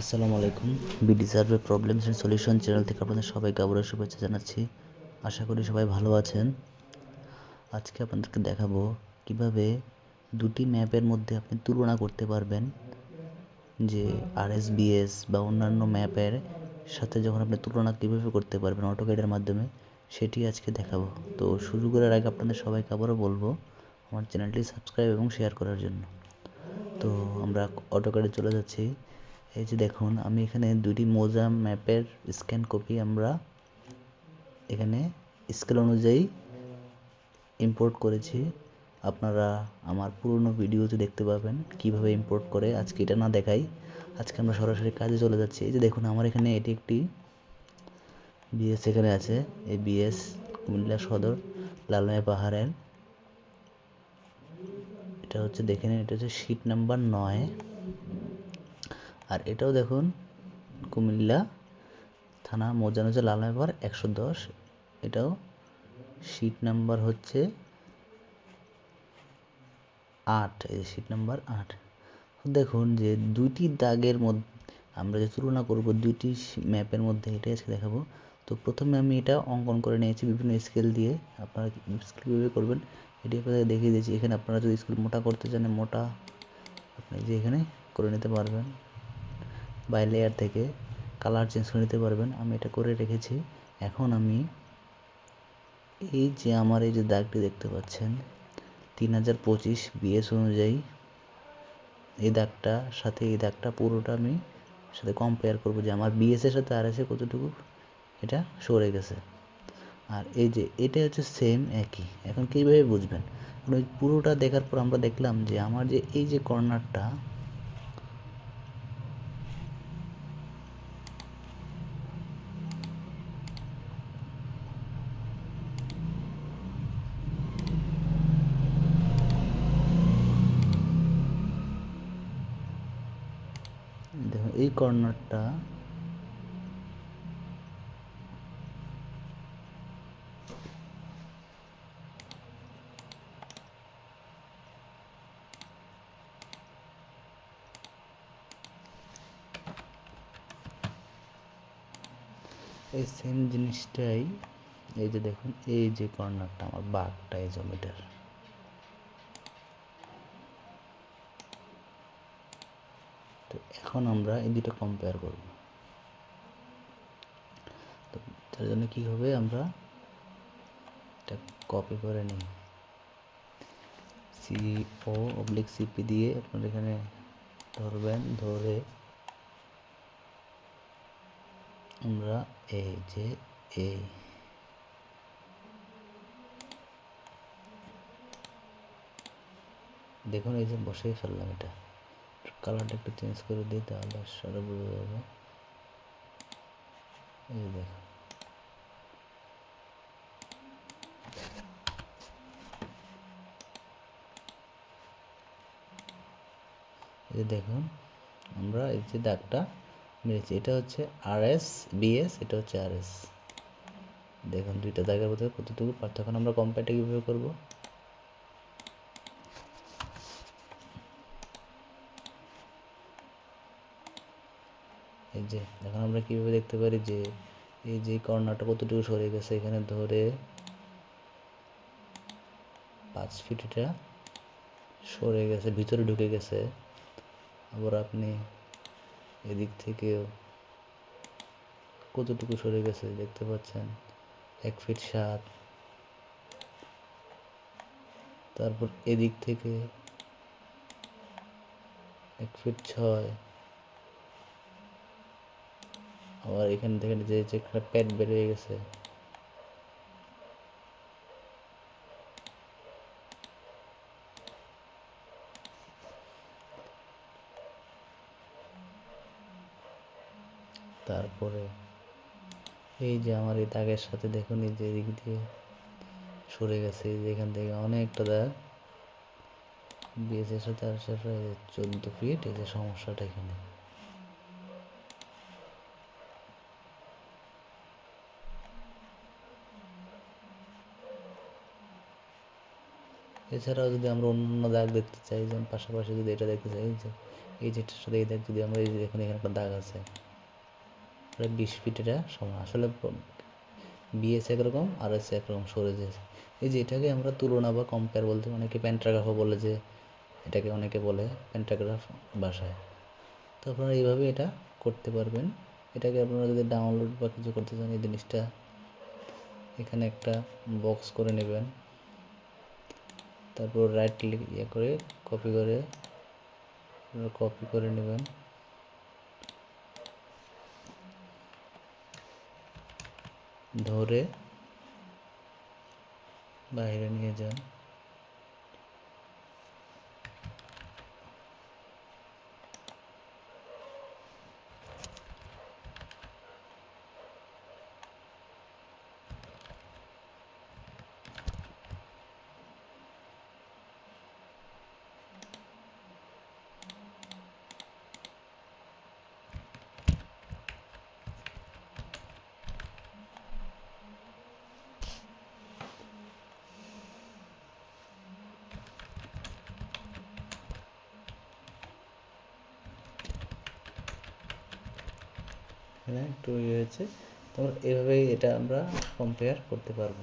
আসসালামু আলাইকুম। BD survey problems and solution channel থেকে আপনাদের সবাইকে আবারও শুভেচ্ছা জানাচ্ছি। আশা করি সবাই ভালো আছেন। আজকে আপনাদেরকে দেখাবো কীভাবে দুটি ম্যাপের মধ্যে আপনি তুলনা করতে পারবেন যে আরএসবিএস বা অন্যান্য ম্যাপের সাথে যখন আপনি তুলনা কীভাবে করতে পারবেন অটোকেডের মাধ্যমে, সেটি আজকে দেখাবো। তো শুরু করার আগে আপনাদের সবাইকে আবারও বলব আমার চ্যানেলটি সাবস্ক্রাইব এবং শেয়ার করার জন্য। তো আমরা অটোকেডে চলে যাচ্ছি। এই যে দেখুন, আমি এখানে দুটি মোজা ম্যাপের স্ক্যান কপি আমরা এখানে স্কেল অনুযায়ী ইম্পোর্ট করেছি। আপনারা আমার পুরনো ভিডিওতে দেখতে পাবেন কীভাবে ইম্পোর্ট করে। আজকে এটা না দেখাই, আজকে আমরা সরাসরি কাজে চলে যাচ্ছি। এই যে দেখুন, আমার এখানে এটি একটি বিএস এখানে আছে, এই বিএস কুমিল্লা সদর লালমাই পাহাড়ের। এটা হচ্ছে, দেখে নিন, এটা হচ্ছে শীট নাম্বার নয়। আর এটাও দেখুন, কুমিল্লা থানা মৌজান হচ্ছে লালমাইপাড় একশো দশ। এটাও সিট নাম্বার হচ্ছে আট, এই সিট নাম্বার আট। দেখুন যে দুইটি দাগের মধ্যে, আমরা যে তুলনা করব দুইটি ম্যাপের মধ্যে, এটাই আজকে দেখাবো। তো প্রথমে আমি এটা অঙ্কন করে নিয়েছি বিভিন্ন স্কেল দিয়ে। আপনারা স্কেল কীভাবে করবেন, এটি আপনাদের দেখিয়ে দিয়েছি। এখানে আপনারা যদি স্কেল মোটা করতে চান, মোটা আপনি যে এখানে করে নিতে পারবেন। বাই লেয়ার থেকে কালার চেঞ্জ করে নিতে পারবেন। আমি এটা করে রেখেছি। এখন আমি এই যে আমার এই যে দাগটি দেখতে পাচ্ছেন, তিন হাজার পঁচিশ বিএস অনুযায়ী এই দাগটা, সাথে এই দাগটা পুরোটা আমি সাথে কম্পেয়ার করব যে আমার বিএসের সাথে আর এসে কতটুকু এটা সরে গেছে। আর এই যে এটা হচ্ছে সেম একই। এখন কীভাবে বুঝবেন? ওই পুরোটা দেখার পর আমরা দেখলাম যে আমার যে এই যে কর্নারটা দেখুন এই কর্নারটা এই সেম জিনিসটাই এই যে দেখুন এই যে কর্নারটা আমার বাঘটা এই জমিটার তো এখন আমরা এই দুটো কম্পেয়ার করব। তো তার জন্য কী হবে আমরা এটা কপি করে নিই। সিও অবলিক সিপি দিয়ে আপনার এখানে ধরবেন, ধরে আমরা এই যে এই দেখুন, এই যে বসেই ফেললাম এটা। কালারটা একটু চেঞ্জ করে দিই তাহলে সারা বোঝা যাবে। এই দেখো। এই দেখুন, আমরা এই যে দাগটা মেরেছি, এটা হচ্ছে আর এস বিএস এটা হচ্ছে আর এস দেখুন, দুইটা দাগের মধ্যে কতটুকু পার্থক্য আমরা কম্পেয়ারটা কীভাবে করব? এই যে, এখন আমরা কীভাবে দেখতে পারি যে, এই যে কর্নারটা কতটুকু সরে গেছে, এখানে ধরে পাঁচ ফিট এটা সরে গেছে, ভিতরে ঢুকে গেছে। আবার আপনি এদিক থেকেও কতটুকু সরে গেছে দেখতে পাচ্ছেন? এক ফিট সাত। তারপর এদিক থেকে এক ফিট ছয়। আবার এখান থেকে যে যেখানে প্যাট বেরিয়ে গেছে। তারপরে এই যে আমার এই দাগের সাথে দেখুন, এই যে এদিক দিয়ে সরে গেছে, এই যে এখান থেকে অনেকটা দাগ। বিএসের সাথে আর চোদ্দ ফিট এই যে সমস্যাটা এখানে। এছাড়াও যদি আমরা অন্য দাগ দেখতে চাই, যেমন পাশাপাশি যদি এটা দেখতে চাই যে, এই যেটার সাথে এই দাগ যদি আমরা এই যে দেখুন, এখানে একটা দাগ আছে। তাহলে বিশ ফিট এটা সমান। আসলে বিএস একরকম আর এস একরকম সরে যেছে এই যে এটাকে আমরা তুলনা বা কম্পেয়ার বলতে, অনেকে প্যান্টাগ্রাফও বলে যে, এটাকে অনেকে বলে প্যান্টাগ্রাফ ভাষায় তো আপনারা এইভাবে এটা করতে পারবেন। এটাকে আপনারা যদি ডাউনলোড বা কিছু করতে চান, এই জিনিসটা এখানে একটা বক্স করে নেবেন। তারপর রাইট ক্লিক ইয়ে করে কপি করে কপি করে নেবেন। ধরে বাইরে নিয়ে যান। এখানে টু হয়েছে। তারপর এভাবেই এটা আমরা কম্পেয়ার করতে পারব।